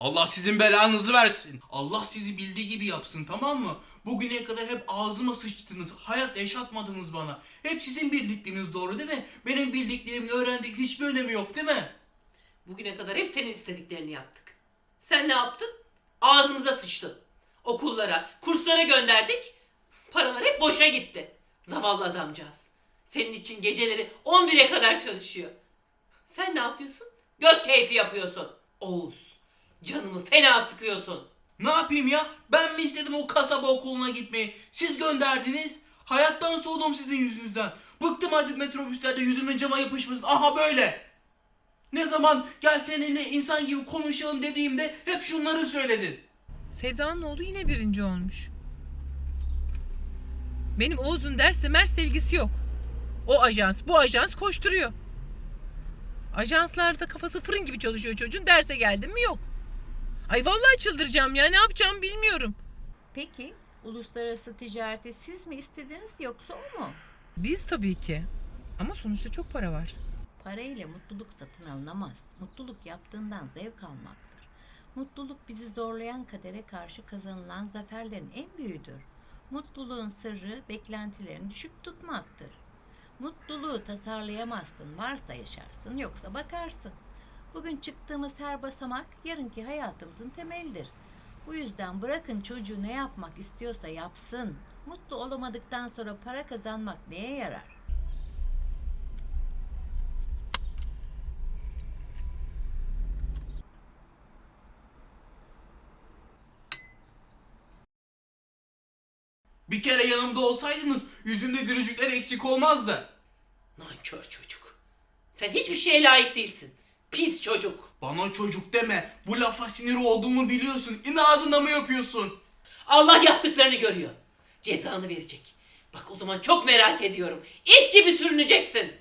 Allah sizin belanızı versin. Allah sizi bildiği gibi yapsın tamam mı? Bugüne kadar hep ağzıma sıçtınız. Hayat yaşatmadınız bana. Hep sizin bildikleriniz doğru değil mi? Benim bildiklerimin öğrendik hiçbir önemi yok değil mi? Bugüne kadar hep senin istediklerini yaptık. Sen ne yaptın? Ağzımıza sıçtın. Okullara, kurslara gönderdik. Paralar hep boşa gitti. Zavallı adamcağız. Senin için geceleri 11'e kadar çalışıyor. Sen ne yapıyorsun? Gök keyfi yapıyorsun. Oğuz, canımı fena sıkıyorsun. Ne yapayım ya? Ben mi istedim o kasaba okuluna gitmeyi? Siz gönderdiniz. Hayattan soğudum sizin yüzünüzden. Bıktım artık metrobüslerde yüzümün cama yapışması. Aha böyle. Ne zaman gel seninle insan gibi konuşalım dediğimde hep şunları söyledin. Sevda'nın oğlu yine birinci olmuş. Benim Oğuz'un derse mers ilgisi yok. O ajans bu ajans koşturuyor. Ajanslarda kafası fırın gibi çalışıyor çocuğun derse geldim mi yok. Ay vallahi çıldıracağım ya ne yapacağımı bilmiyorum. Peki uluslararası ticareti siz mi istediniz yoksa o mu? Biz tabii ki. Ama sonuçta çok para var. Para ile mutluluk satın alınamaz. Mutluluk yaptığından zevk almaktır. Mutluluk bizi zorlayan kadere karşı kazanılan zaferlerin en büyüğüdür. Mutluluğun sırrı beklentilerini düşük tutmaktır. Mutluluğu tasarlayamazsın, varsa yaşarsın, yoksa bakarsın. Bugün çıktığımız her basamak yarınki hayatımızın temelidir. Bu yüzden bırakın çocuğu ne yapmak istiyorsa yapsın. Mutlu olamadıktan sonra para kazanmak neye yarar? Bir kere yanımda olsaydınız yüzümde gülücükler eksik olmazdı. Nankör çocuk. Sen hiçbir şeye layık değilsin. Pis çocuk. Bana çocuk deme. Bu lafa sinir olduğumu biliyorsun. İnadına mı yapıyorsun? Allah yaptıklarını görüyor. Cezanı verecek. Bak o zaman çok merak ediyorum. İt gibi sürüneceksin.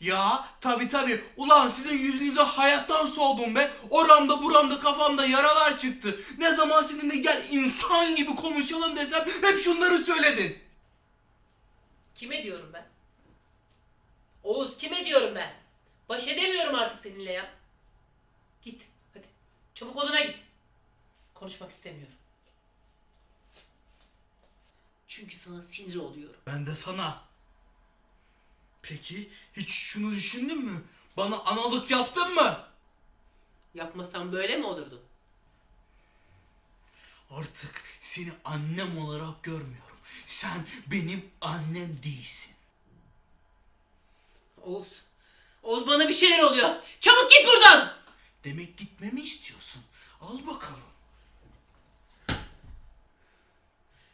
Ya tabi tabi. Ulan sizin yüzünüze hayattan soğudum be. Oramda buramda kafamda yaralar çıktı. Ne zaman seninle gel insan gibi konuşalım desem hep şunları söyledin. Kime diyorum ben? Oğuz kime diyorum ben? Baş edemiyorum artık seninle ya. Git hadi. Çabuk odana git. Konuşmak istemiyorum. Çünkü sana sinir oluyorum. Ben de sana. Peki hiç şunu düşündün mü? Bana analık yaptın mı? Yapmasam böyle mi olurdun? Artık seni annem olarak görmüyorum. Sen benim annem değilsin. Oğuz. Oğuz bana bir şeyler oluyor. Çabuk git buradan. Demek gitmemi istiyorsun. Al bakalım.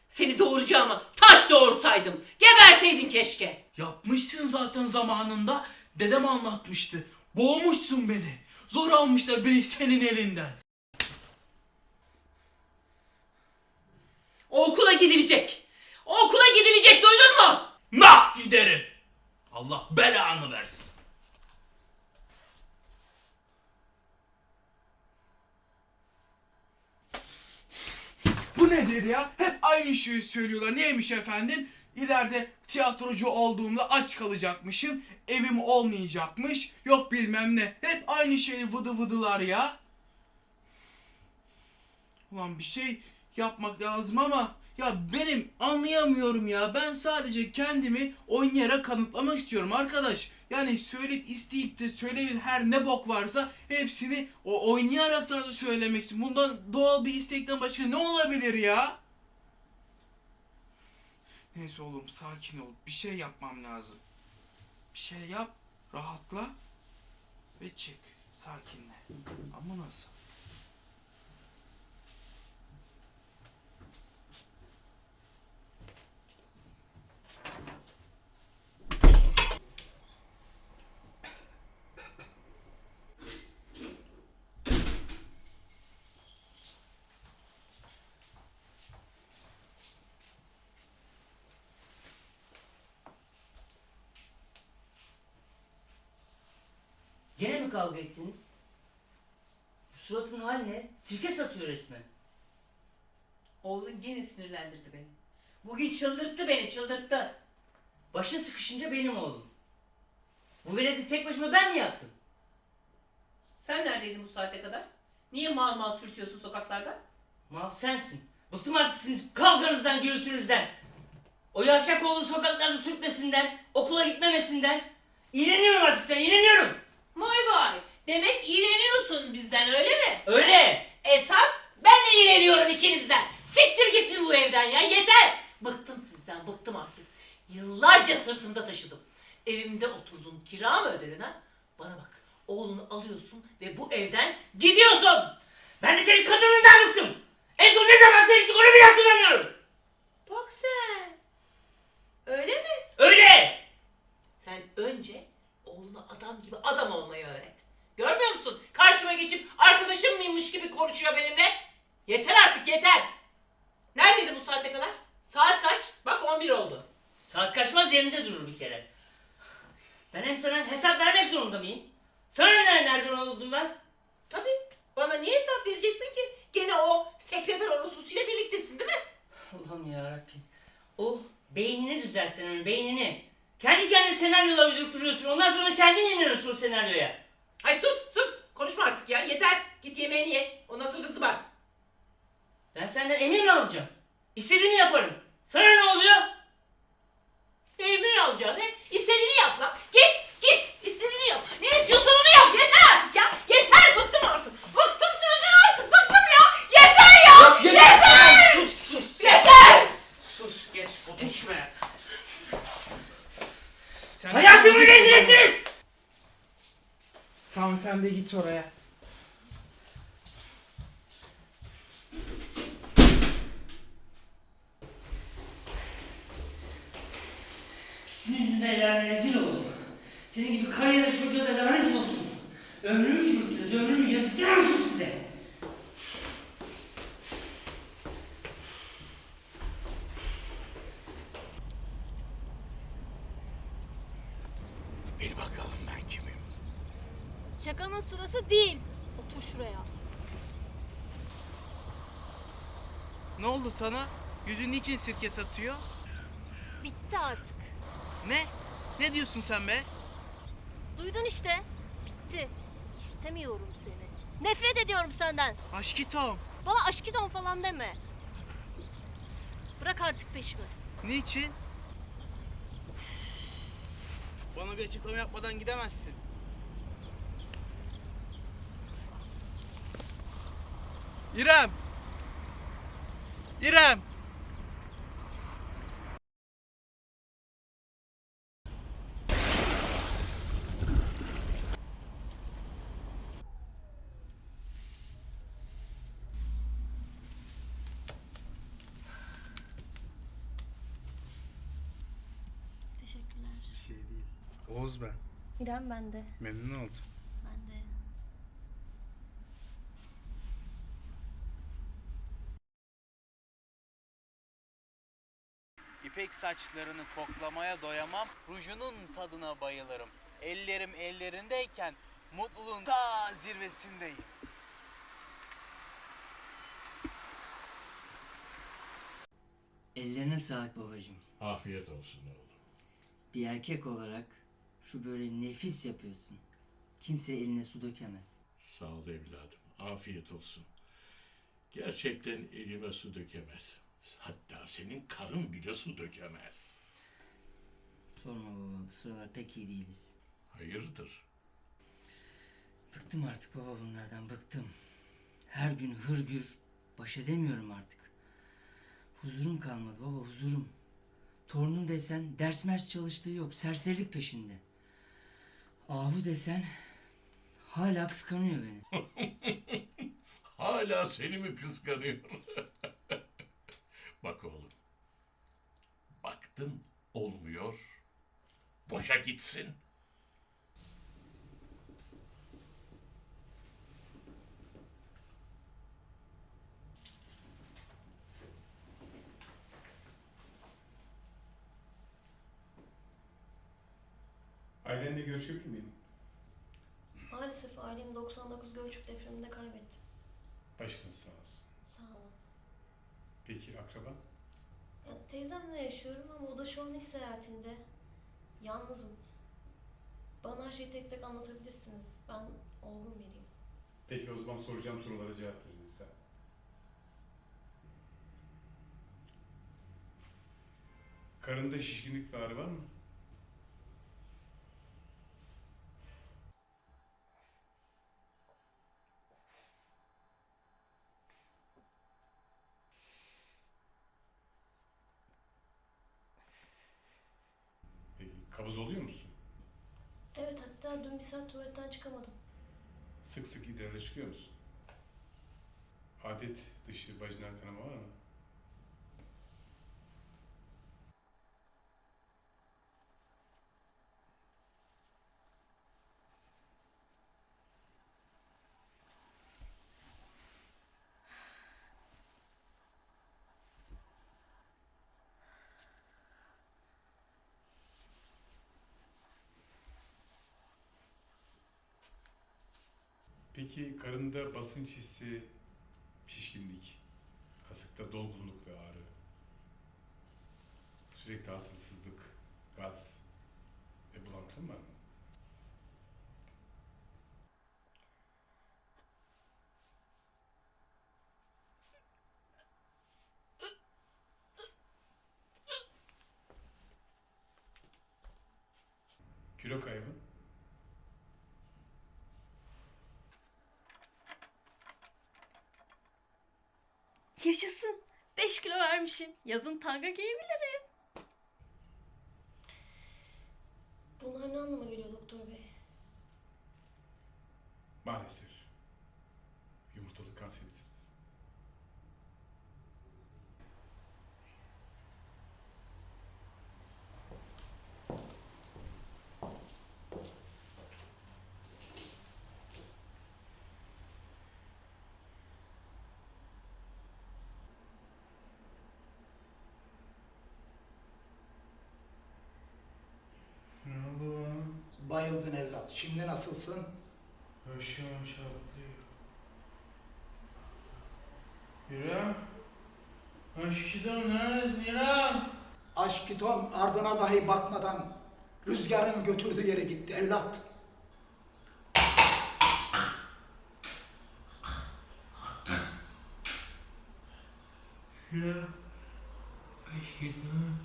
Seni doğuracağıma taş doğursaydım. Geberseydin keşke. Yapmışsın zaten zamanında. Dedem anlatmıştı. Boğmuşsun beni. Zor almışlar beni senin elinden. O okula gidilecek. O okula gidilecek duydun mu? Nak giderim. Allah belanı versin. Bu nedir ya? Hep aynı şeyi söylüyorlar. Neymiş efendim? İleride tiyatrocu olduğumda aç kalacakmışım. Evim olmayacakmış. Yok bilmem ne. Hep aynı şeyi vıdı vıdılar ya. Ulan bir şey yapmak lazım ama ya benim anlayamıyorum ya. Ben sadece kendimi oynayarak kanıtlamak istiyorum arkadaş. Yani söyleyip isteyip de söyleyin her ne bok varsa hepsini o oynayarak da söylemek istiyorum. Bundan doğal bir istekten başka ne olabilir ya? Neyse oğlum sakin ol. Bir şey yapmam lazım. Bir şey yap, rahatla ve çık. Sakinle. Ama nasıl? Gene mi kavga ettiniz? Bu suratın hali ne? Sirke satıyor resmen. Oğlun gene sinirlendirdi beni. Bugün çıldırttı beni çıldırttı. Başın sıkışınca benim oğlum. Bu veledi tek başıma ben mi yaptım? Sen neredeydin bu saate kadar? Niye mal mal sürtüyorsun sokaklarda? Mal sensin. Bıktım artık sizin kavganızdan, gürültünüzden. O yavşak oğlun sokaklarda sürtmesinden, okula gitmemesinden. İğreniyorum artık sen, iğreniyorum. Vay vay. Demek iğreniyorsun bizden öyle mi? Öyle. Esas ben de iğreniyorum ikinizden. Siktir gitsin bu evden ya yeter. Bıktım sizden bıktım artık. Yıllarca sırtımda taşıdım. Evimde oturdun kira mı ödedin ha? Bana bak oğlunu alıyorsun ve bu evden gidiyorsun. Ben de senin kadınından bıktım. En son ne zaman seviştik onu bile hatırlamıyorum. Bak sen. Öyle mi? Öyle. Sen önce oğluna adam gibi adam olmayı öğret. Görmüyor musun? Karşıma geçip arkadaşım mıymış gibi konuşuyor benimle. Yeter artık yeter. Neredeydi bu saate kadar? Saat kaç? Bak 11 oldu. Saat kaçmaz yerinde durur bir kere. Ben hem sana hesap vermek zorunda mıyım? Sana ne nereden olduğundan? Tabii. Bana niye hesap vereceksin ki? Gene o sekreter orospusuyla birliktesin değil mi? Allah'ım yarabbim. O beynini düzelsen onun beynini. Kendi kendine senaryolar uydurup duruyorsun. Ondan sonra kendin inanıyorsun o senaryoya. Ay sus sus. Konuşma artık ya. Yeter. Git yemeğini ye. Ondan sonra kızı bak. Ben senden emir mi alacağım? İstediğimi yaparım. Sana ne oluyor? Emir alacaksın he? İstediğini yap lan. Git git. İstediğini yap. Ne istiyorsan onu yap. Yeter artık ya. Yeter. Bıktım artık. Bıktım sizden artık. Bıktım ya. Yeter ya. Yeter. Sus sus. Yeter. Sus geç şuraya. Sen Hayatımı rezil ettiniz. Tamam sen de git oraya. Sizin yüzünden ilerine rezil oldum. Senin gibi karıya da çocuğa da lanet olsun. Ömrümü çürüttünüz, ömrümü yazıklar olsun size. Bil bakalım ben kimim. Şakanın sırası değil. Otur şuraya. Ne oldu sana? Yüzün niçin sirke satıyor? Bitti artık. Ne? Ne diyorsun sen be? Duydun işte. Bitti. İstemiyorum seni. Nefret ediyorum senden. Aşkitom. Bana aşkidon falan deme. Bırak artık peşimi. Niçin? Bana bir açıklama yapmadan gidemezsin. İrem! İrem! Teşekkürler. Bir şey değil. Oğuz ben. İrem ben de. Memnun oldum. Ben de. İpek saçlarını koklamaya doyamam, rujunun tadına bayılırım. Ellerim ellerindeyken mutluluğun ta zirvesindeyim. Ellerine sağlık babacığım. Afiyet olsun oğlum. Bir erkek olarak şu böyle nefis yapıyorsun. Kimse eline su dökemez. Sağ ol evladım. Afiyet olsun. Gerçekten elime su dökemez. Hatta senin karın bile su dökemez. Sorma baba bu sıralar pek iyi değiliz. Hayırdır? Bıktım artık baba bunlardan bıktım. Her gün hırgür. Baş edemiyorum artık. Huzurum kalmadı baba huzurum. Torunun desen ders mers çalıştığı yok. Serserilik peşinde. Ahu desen hala kıskanıyor beni. Hala seni mi kıskanıyor? Bak oğlum. Baktın olmuyor. Boşa gitsin. Ailenle görüşebilir miyim? Maalesef ailemi 99 Gölcük depreminde kaybettim. Başınız sağ olsun. Sağ olun. Peki akraba? Ya, teyzemle yaşıyorum ama o da şu an iş seyahatinde. Yalnızım. Bana her şeyi tek tek anlatabilirsiniz. Ben olgun biriyim. Peki o zaman soracağım sorulara cevap verin lütfen. Karında şişkinlik ve ağrı var mı? Peki kabız oluyor musun? Evet hatta dün bir saat tuvaletten çıkamadım. Sık sık idrarla çıkıyor musun? Adet dışı vajinal kanama var mı? Peki karında basınç hissi, şişkinlik, kasıkta dolgunluk ve ağrı, sürekli hazımsızlık, gaz ve bulantın var mı? Kilo kaybı? Yaşasın. 5 kilo vermişim. Yazın tanga giyebilirim. Bunlar ne anlama geliyor doktor bey? Maalesef. Yumurtalık kanserisiniz. Ne oldu bana? Bayıldın evlat. Şimdi nasılsın? Başım çatlıyor. İrem? Aşkıdan neredesin İrem? Aşkiton ardına dahi bakmadan rüzgarın götürdüğü yere gitti evlat. İrem. Aşkıdan.